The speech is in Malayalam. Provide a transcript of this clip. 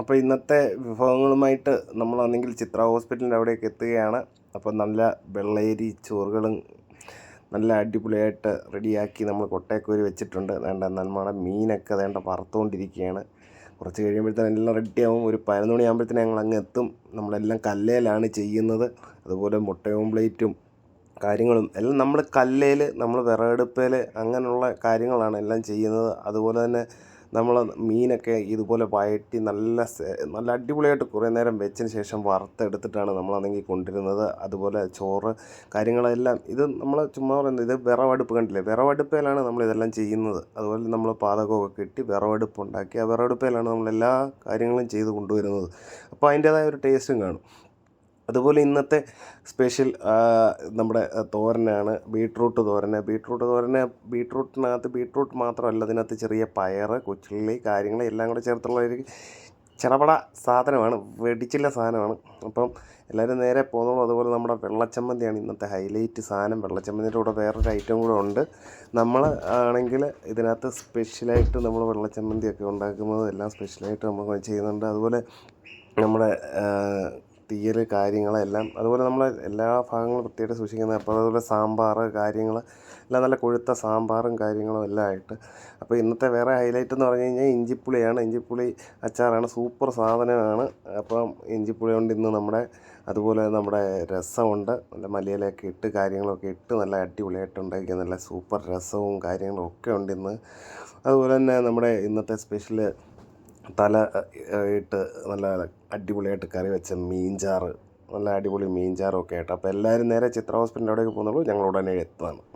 അപ്പോൾ ഇന്നത്തെ വിഭവങ്ങളുമായിട്ട് നമ്മളാണെങ്കിൽ ചിത്ര ഹോസ്പിറ്റലിന്റെ അവിടെയൊക്കെ എത്തുകയാണ്. അപ്പോൾ നല്ല വെള്ളയരി ചോറുകളും നല്ല അടിപൊളിയായിട്ട് റെഡിയാക്കി നമ്മൾ കൊട്ടയക്കോരി വെച്ചിട്ടുണ്ട്. വേണ്ട നമ്മുടെ മീനൊക്കെ വേണ്ട വറുത്തുകൊണ്ടിരിക്കുകയാണ് കുറച്ച് കഴിയുമ്പോഴത്തേനും എല്ലാം റെഡിയാവും. ഒരു പതിനൊന്ന് മണിയാകുമ്പോഴത്തേനും ഞങ്ങൾ അങ്ങ് എത്തും. നമ്മളെല്ലാം കല്ലേലാണ് ചെയ്യുന്നത്. അതുപോലെ മുട്ട ഓംപ്ലേറ്റും കാര്യങ്ങളും എല്ലാം നമ്മൾ കല്ലേൽ നമ്മൾ വിറകടുപ്പേൽ അങ്ങനെയുള്ള കാര്യങ്ങളാണ് എല്ലാം ചെയ്യുന്നത്. അതുപോലെ തന്നെ നമ്മൾ മീനൊക്കെ ഇതുപോലെ വയറ്റി നല്ല നല്ല അടിപൊളിയായിട്ട് കുറേ നേരം വെച്ചതിന് ശേഷം വറുത്തെടുത്തിട്ടാണ് നമ്മളാണെങ്കിൽ കൊണ്ടിരുന്നത് അതുപോലെ ചോറ് കാര്യങ്ങളെല്ലാം ഇത് നമ്മൾ ചുമ്മാ പറയുന്നത് ഇത് വിറവടുപ്പ് കണ്ടില്ലേ? വിറവടുപ്പയിലാണ് നമ്മളിതെല്ലാം ചെയ്യുന്നത്. അതുപോലെ നമ്മൾ പാതകമൊക്കെ കിട്ടി വിറവടുപ്പ് ഉണ്ടാക്കി ആ നമ്മൾ എല്ലാ കാര്യങ്ങളും ചെയ്ത് കൊണ്ടുവരുന്നത്. അപ്പോൾ അതിന്റേതായ ഒരു ടേസ്റ്റും കാണും. അതുപോലെ ഇന്നത്തെ സ്പെഷ്യൽ നമ്മുടെ തോരനാണ് ബീട്രൂട്ട് തോരന്. ബീട്രൂട്ട് തോരന് ബീട്രൂട്ടിനകത്ത് ബീട്രൂട്ട് മാത്രമല്ല അതിനകത്ത് ചെറിയ പയർ കൊച്ചുള്ളി കാര്യങ്ങൾ എല്ലാം കൂടെ ചേർത്തുള്ള ഒരു ചടപട സാധനമാണ് വെടിച്ചില്ല സാധനമാണ്. അപ്പം എല്ലാവരും നേരെ പോകുന്നുള്ളൂ അതുപോലെ നമ്മുടെ വെള്ളച്ചമ്മന്തിയാണ് ഇന്നത്തെ ഹൈലൈറ്റ് സാധനം. വെള്ളച്ചമ്മന്തിന്റെ കൂടെ വേറൊരു ഐറ്റം കൂടെ ഉണ്ട്. നമ്മൾ ആണെങ്കിൽ ഇതിനകത്ത് സ്പെഷ്യലായിട്ട് നമ്മൾ വെള്ളച്ചമ്മന്തിയൊക്കെ ഉണ്ടാക്കുന്നത് എല്ലാം സ്പെഷ്യലായിട്ട് നമ്മൾ ചെയ്യുന്നുണ്ട്. അതുപോലെ നമ്മുടെ തീയൽ കാര്യങ്ങളെല്ലാം അതുപോലെ നമ്മൾ എല്ലാ ഭാഗങ്ങളും വൃത്തിയായിട്ട് സൂക്ഷിക്കുന്നത്. അപ്പോൾ അതുപോലെ സാമ്പാർ കാര്യങ്ങൾ എല്ലാം നല്ല കൊഴുത്ത സാമ്പാറും കാര്യങ്ങളും എല്ലാം ആയിട്ട്. അപ്പോൾ ഇന്നത്തെ വേറെ ഹൈലൈറ്റ് എന്ന് പറഞ്ഞു കഴിഞ്ഞാൽ ഇഞ്ചിപ്പുളിയാണ്. ഇഞ്ചിപ്പുളി അച്ചാറാണ് സൂപ്പർ സാധനമാണ്. അപ്പം ഇഞ്ചിപ്പുളി കൊണ്ട് ഇന്ന് നമ്മുടെ അതുപോലെ നമ്മുടെ രസമുണ്ട്. നല്ല മലയിലൊക്കെ ഇട്ട് കാര്യങ്ങളൊക്കെ ഇട്ട് നല്ല അടിപൊളിയായിട്ട് ഉണ്ടാക്കിയ നല്ല സൂപ്പർ രസവും കാര്യങ്ങളും ഒക്കെ ഉണ്ട് ഇന്ന്. അതുപോലെ തന്നെ നമ്മുടെ ഇന്നത്തെ സ്പെഷ്യൽ തല ഇട്ട് നല്ല അടിപൊളിയായിട്ട് കറി വെച്ച മീൻചാറ്. നല്ല അടിപൊളി മീൻചാറൊക്കെ ആയിട്ട്. അപ്പോൾ എല്ലാവരും നേരെ ചിത്ര ഹോസ്പിറ്റലിന്റെ അവിടേക്ക് പോകുന്നുള്ളൂ. ഞങ്ങൾ ഉടനെ എത്തുന്നതാണ്